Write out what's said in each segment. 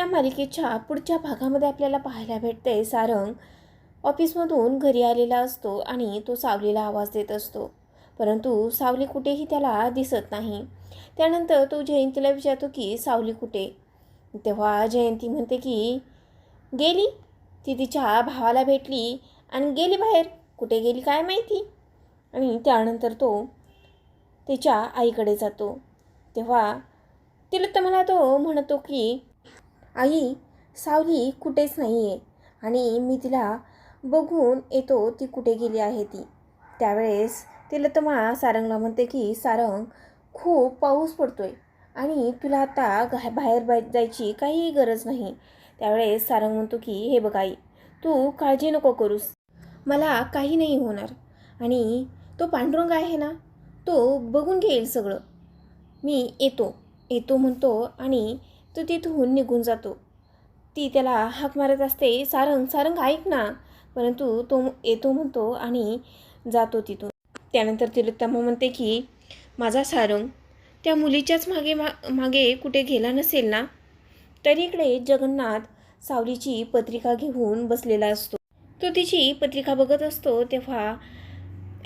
या मालिकेच्या पुढच्या भागामध्ये आपल्याला पाहायला भेटते सारंग ऑफिसमधून घरी आलेला असतो आणि तो सावलीला आवाज देत असतो. परंतु सावली कुठेही त्याला दिसत नाही. त्यानंतर तो जयंतीला विचारतो की सावली कुठे? तेव्हा जयंती म्हणते की गेली. ती तिच्या भावाला भेटली आणि गेली बाहेर. कुठे गेली काय माहिती? आणि त्यानंतर तो तिच्या आईकडे जातो. तेव्हा तिला तर मला तो म्हणतो की आई सावली कुठेच नाही आहे आणि मी तिला बघून येतो ती कुठे गेली आहे ती. त्यावेळेस तिला लतमा सारंगला म्हणते की सारंग खूप पाऊस पडतो आहे आणि तुला आता घा बाहेर बाहेर जायची काही गरज नाही. त्यावेळेस सारंग म्हणतो की हे बघ आई तू काळजी नको करूस. मला काही नाही होणार आणि तो पांडुरंग आहे ना तो बघून घेईल सगळं. मी येतो. येतो म्हणतो आणि तो तिथून निघून जातो. ती त्याला हाक मारत असते सारंग सारंग ऐक ना. परंतु तो येतो म्हणतो आणि जातो तिथून. त्यानंतर तिलोत्तमा म्हणते की माझा सारंग त्या मुलीच्याच मागे मा मागे कुठे गेला नसेल ना तरी इकडे जगन्नाथ सावलीची पत्रिका घेऊन बसलेला असतो. तो तिची पत्रिका बघत असतो तेव्हा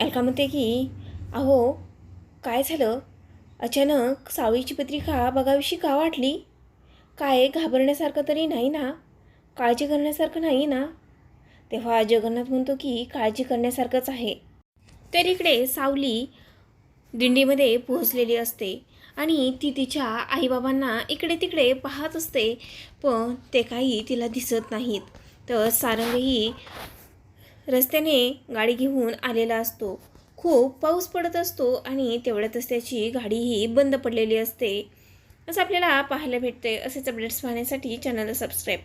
अलका म्हणते की अहो काय झालं? अचानक सावळीची पत्रिका बघावीशी का वाटली? काय घाबरण्यासारखं तरी नाही ना? काळजी करण्यासारखं नाही ना? तेव्हा जगन्नाथ म्हणतो की काळजी करण्यासारखंच आहे. तर इकडे सावली दिंडीमध्ये पोहोचलेली असते आणि ती तिच्या आईबाबांना इकडे तिकडे पाहत असते पण ते काही तिला दिसत नाहीत. तर सारंगही रस्त्याने गाडी घेऊन आलेला असतो. खूप पाऊस पडत असतो आणि तेवढ्यातच त्याची गाडीही बंद पडलेली असते. असं आपल्याला पाहायला भेटते असेच अपडेट्स पाहण्यासाठी चॅनलला सबस्क्राईब